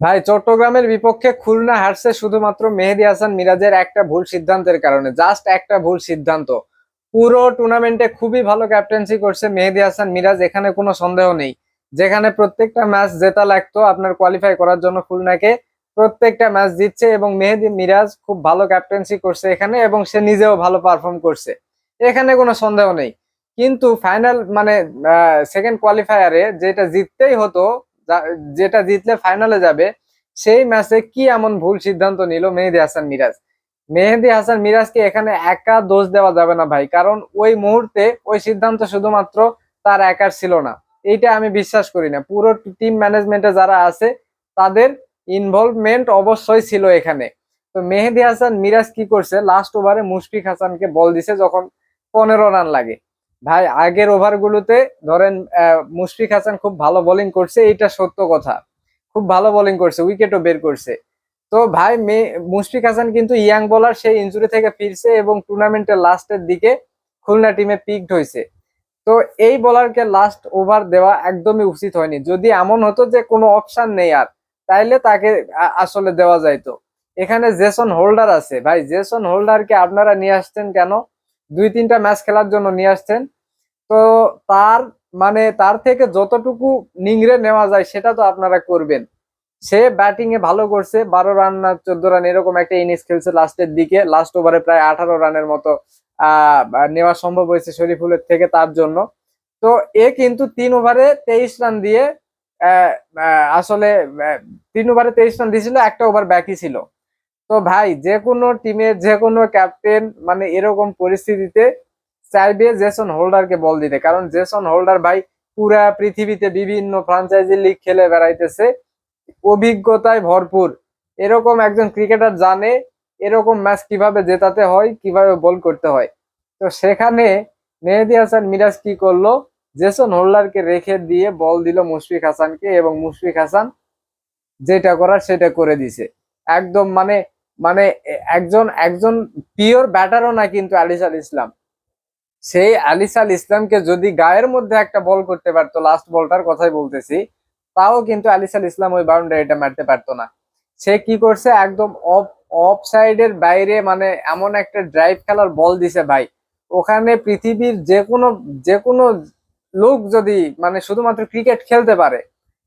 ভাই, চট্টগ্রামের বিপক্ষে খুলনা হারছে শুধুমাত্র মেহেদি হাসান মিরাজের একটা ভুল সিদ্ধান্তের কারণে জাস্ট একটা ভুল সিদ্ধান্ত। পুরো টুর্নামেন্টে খুবই ভালো ক্যাপ্টেন্সি করছে মেহেদি হাসান মিরাজ, এখানে কোনো সন্দেহ নেই। যেখানে প্রত্যেকটা ম্যাচ জেতা লাগতো আপনার কোয়ালিফাই করার জন্য খুলনাকে, প্রত্যেকটা ম্যাচ জিতছে এবং মেহেদি মিরাজ খুব ভালো ক্যাপ্টেন্সি করছে এখানে এবং সে নিজেও ভালো পারফর্ম করছে। এখানে কোনো সন্দেহ নেই। কিন্তু ফাইনাল মানে সেকেন্ড কোয়ালিফায়ারে যেটা জিততেই হতো যেটা জিতলে ফাইনালে যাবে, সেই ম্যাচে কি এমন ভুল সিদ্ধান্ত নিল মেহেদি হাসান মিরাজ? মেহেদি হাসান মিরাজকে এখানে একা দোষ দেওয়া যাবে না ভাই, কারণ ওই মুহূর্তে ওই সিদ্ধান্ত শুধুমাত্র তার একার ছিল না। এইটা আমি বিশ্বাস করি না। পুরো টিম ম্যানেজমেন্টে যারা আছে, তাদের ইনভলভমেন্ট অবশ্যই ছিল এখানে। তো মেহেদি হাসান মিরাজ কি করছে? লাস্ট ওভারে মুশফিক হাসানকে বল দিছে যখন পনেরো রান লাগে। ভাই, আগের ওভারগুলোতে ধরেন মুশফিক হাসান খুব ভালো বোলিং করছে এটা সত্য কথা। খুব ভালো বোলিং করছে উইকেটও বের করছে। তো ভাই মুশফিক হাসান কিন্তু ইয়াং বলার সেই ইনজুরি থেকে ফিরছে এবং টুর্নামেন্টের লাস্টের দিকে খুলনা টিমে পিকড হয়েছে। তো এই বোলারকে লাস্ট ওভার দেওয়া একদমই উচিত হয়নি। যদি এমন হতো যে কোনো অপশন নেই আর, তাইলে তাকে আসলে দেওয়া যাইতো। এখানে জেসন হোল্ডার আছে। ভাই জেসন হোল্ডারকে আপনারা নিয়ে আসছেন কেন? দুই তিনটা ম্যাচ খেলার জন্য নিয়ে আসছেন। তো তার মানে তার থেকে যতটুকু নিংড়ে নেওয়া যায় সেটা তো আপনারা করবেন। সে ব্যাটিং এ ভালো করছে, বারো রান না চোদ্দ রান এরকম একটা ইনিংস খেলছে লাস্টের দিকে। লাস্ট ওভারে প্রায় আঠারো রানের মতো নেওয়া সম্ভব হয়েছে শরীফুলের থেকে তার জন্য। তো এ কিন্তু তিন ওভারে তেইশ রান দিয়ে আসলে তিন ওভারে তেইশ রান দিয়েছিল, একটা ওভার বাকি ছিল। তো ভাই, যে কোনো টিমের যে কোনো ক্যাপ্টেন মানে এরকম পরিস্থিতিতে চাইবে জেসন হোল্ডারকে বল দিতে। কারণ জেসন হোল্ডার ভাই পুরা পৃথিবীতে বিভিন্ন ফ্রাঞ্চাইজি লিগ খেলে বেড়াইতেছে। অভিজ্ঞতায় ভরপুর। এরকম একজন ক্রিকেটার জানে এরকম ম্যাচ কীভাবে জেতাতে হয়, কীভাবে বল করতে হয়। তো সেখানে মেহেদি হাসান মিরাজ কি করল? জেসন হোল্ডারকে রেখে দিয়ে বল দিল মুশফিক হাসানকে এবং মুশফিক হাসান যেটা করার সেটা করে দিছে। একদম মানে মানে একজন একজন পিওর ব্যাটারও না কিন্তু আলিসাল ইসলাম। সেই আলিসাল ইসলামকে যদি গায়ের মধ্যে একটা বল করতে পারতো লাস্ট বলটার কথাই বলতেছি, তাও কিন্তু আলিসাল ইসলাম ওই বাউন্ডারিটা মারতে পারতো না। সে কি করছে? একদম অফ অফ সাইডের বাইরে মানে এমন একটা ড্রাইভ খেলার বল দিছে ভাই। ওখানে পৃথিবীর যে কোনো যে কোনো লোক যদি মানে শুধুমাত্র ক্রিকেট খেলতে পারে,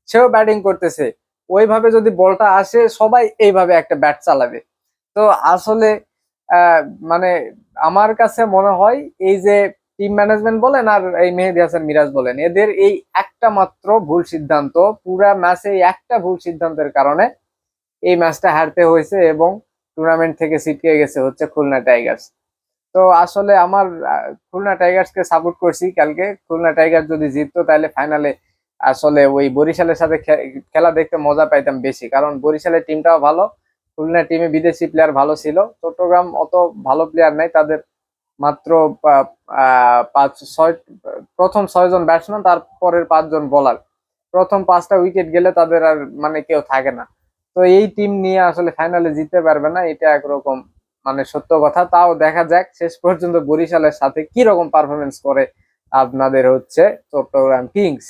সেও ব্যাটিং করতেছে। ওইভাবে যদি বলটা আসে, সবাই এইভাবে একটা ব্যাট চালাবে। তো আসলে মানে আমার কাছে মনে হয় এই যে টিম ম্যানেজমেন্ট বলেন আর এই মেহেদি হাসান মিরাজ বলেন, এদের এই একটা মাত্র ভুল সিদ্ধান্ত, পুরা ম্যাচে এই একটা ভুল সিদ্ধান্তের কারণে এই ম্যাচটা হারতে হয়েছে এবং টুর্নামেন্ট থেকে ছিটকে গেছে হচ্ছে খুলনা টাইগার্স তো আসলে আমার খুলনা টাইগার্সকে সাপোর্ট করছি কালকে। খুলনা টাইগার্স যদি জিততো তাহলে ফাইনালে আসলে ওই বরিশালের সাথে খেলা দেখতে মজা পাইতাম বেশি, কারণ বরিশালের টিমটাও ভালো খুলনা টিমে বিদেশি প্লেয়ার ভালো ছিল। চট্টগ্রাম অত ভালো প্লেয়ার নাই, তাদের মাত্র পাঁচ, ছয়, প্রথম ছয়জন ব্যাটসম্যান তারপরের পাঁচজন বোলার প্রথম পাঁচটা উইকেট গেলে তাদের আর মানে কেউ থাকে না। তো এই টিম নিয়ে আসলে ফাইনালে জিততে পারবে না, এটা একরকম মানে সত্য কথা। তাও দেখা যাক, শেষ পর্যন্ত বরিশালের সাথে কি রকম পারফরমেন্স করে আপনাদের হচ্ছে চট্টগ্রাম কিংস।